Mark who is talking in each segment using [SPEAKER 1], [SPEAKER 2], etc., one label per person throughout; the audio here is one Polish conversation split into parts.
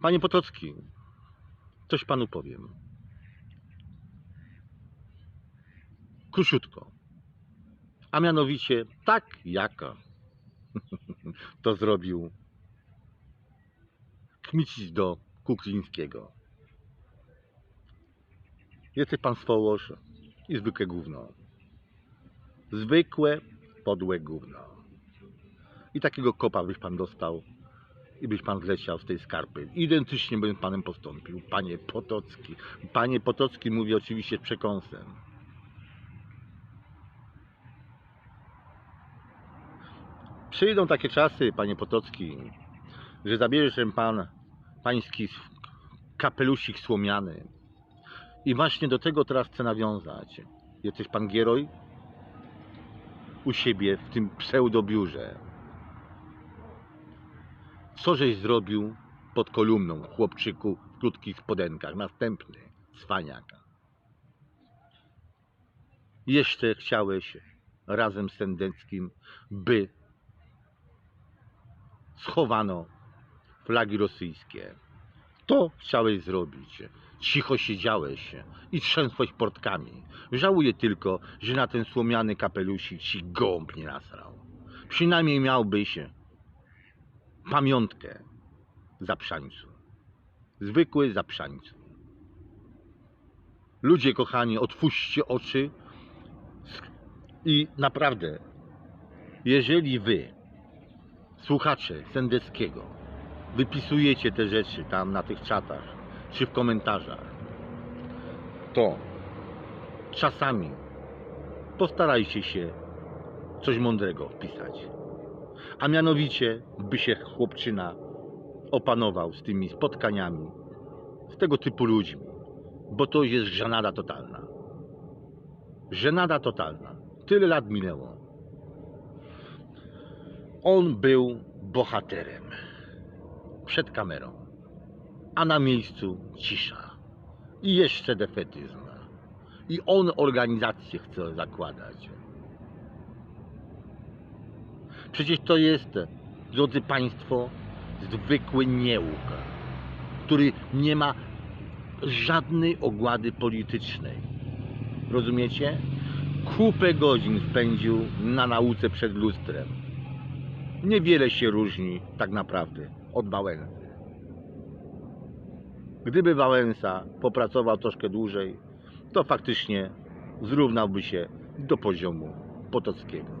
[SPEAKER 1] Panie Potocki, coś panu powiem. Króciutko. A mianowicie tak jak to zrobił Kmicic do Kuklińskiego. Jesteś pan swołosz i zwykłe gówno. Zwykłe, podłe gówno. I takiego kopa byś pan dostał i byś pan zleciał z tej skarpy. Identycznie bym panem postąpił. Panie Potocki. Panie Potocki mówię oczywiście z przekąsem. Przyjdą takie czasy, panie Potocki, że zabierze się pan pański kapelusik słomiany. I właśnie do tego teraz chcę nawiązać. Jesteś pan Gieroj? U siebie w tym pseudobiurze. Co żeś zrobił pod kolumną, chłopczyku w krótkich spodenkach? Następny, cwaniaka. Jeszcze chciałeś razem z Sendeckim, by schowano flagi rosyjskie. To chciałeś zrobić. Cicho siedziałeś i trzęsłeś portkami. Żałuję tylko, że na ten słomiany kapelusik ci gołąb nie nasrał. Przynajmniej miałbyś pamiątkę zaprzańcu. Zwykły zaprzańcu. Ludzie kochani, otwórzcie oczy i naprawdę, jeżeli wy, słuchacze Sendeckiego, wypisujecie te rzeczy tam na tych czatach, czy w komentarzach, to czasami postarajcie się coś mądrego wpisać. A mianowicie, by się chłopczyna opanował z tymi spotkaniami z tego typu ludźmi, bo to jest żenada totalna. Żenada totalna. Tyle lat minęło. On był bohaterem przed kamerą, a na miejscu cisza i jeszcze defetyzm. I on organizację chce zakładać. Przecież to jest, drodzy Państwo, zwykły niełuk, który nie ma żadnej ogłady politycznej. Rozumiecie? Kupę godzin spędził na nauce przed lustrem. Niewiele się różni tak naprawdę od Wałęsy. Gdyby Wałęsa popracował troszkę dłużej, to faktycznie zrównałby się do poziomu Potockiego.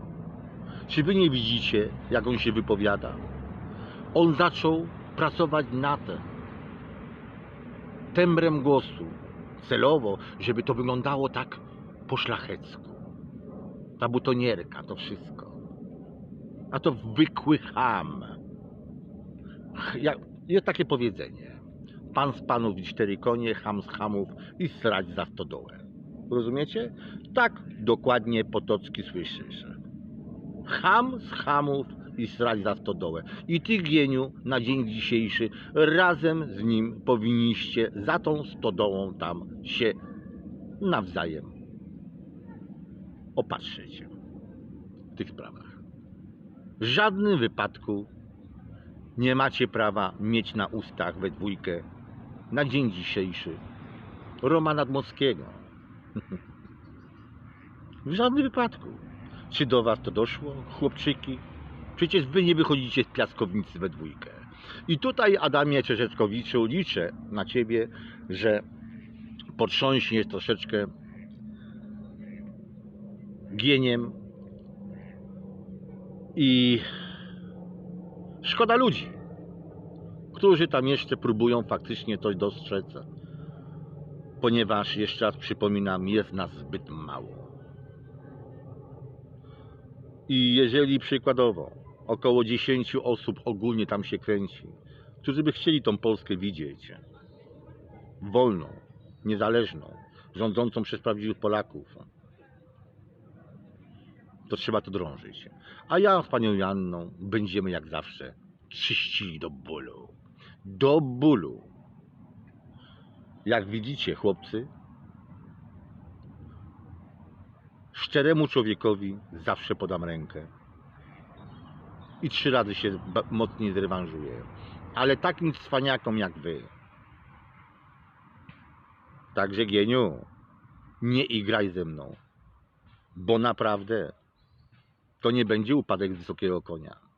[SPEAKER 1] Czy wy nie widzicie, jak on się wypowiada? On zaczął pracować nad tembrem głosu, celowo, żeby to wyglądało tak po szlachecku. Ta butonierka, to wszystko. A to zwykły ham. Jest takie powiedzenie. Pan z panów i cztery konie, ham z hamów i srać za stodołę. Rozumiecie? Tak dokładnie Potocki słyszysz. Ham z hamów i srać za stodołę. I ty, Gieniu, na dzień dzisiejszy razem z nim powinniście za tą stodołą tam się nawzajem opatrzyć w tych sprawach. W żadnym wypadku nie macie prawa mieć na ustach we dwójkę na dzień dzisiejszy Romana Dmowskiego. W żadnym wypadku. Czy do was to doszło, chłopczyki? Przecież wy nie wychodzicie z piaskownicy we dwójkę. I tutaj, Adamie Czeszeczkowiczu, liczę na ciebie, że potrząśniesz troszeczkę gieniem i szkoda ludzi, którzy tam jeszcze próbują faktycznie coś dostrzec, ponieważ jeszcze raz przypominam, jest nas zbyt mało. I jeżeli przykładowo około 10 osób ogólnie tam się kręci, którzy by chcieli tą Polskę widzieć wolną, niezależną, rządzącą przez prawdziwych Polaków, to trzeba to drążyć. A ja z panią Janną będziemy jak zawsze czyścili do bólu. Do bólu. Jak widzicie, chłopcy, szczeremu człowiekowi zawsze podam rękę. I trzy razy się mocniej zrewanżuję. Ale takim cwaniakom jak wy. Także Gieniu, nie igraj ze mną. Bo naprawdę to nie będzie upadek wysokiego konia.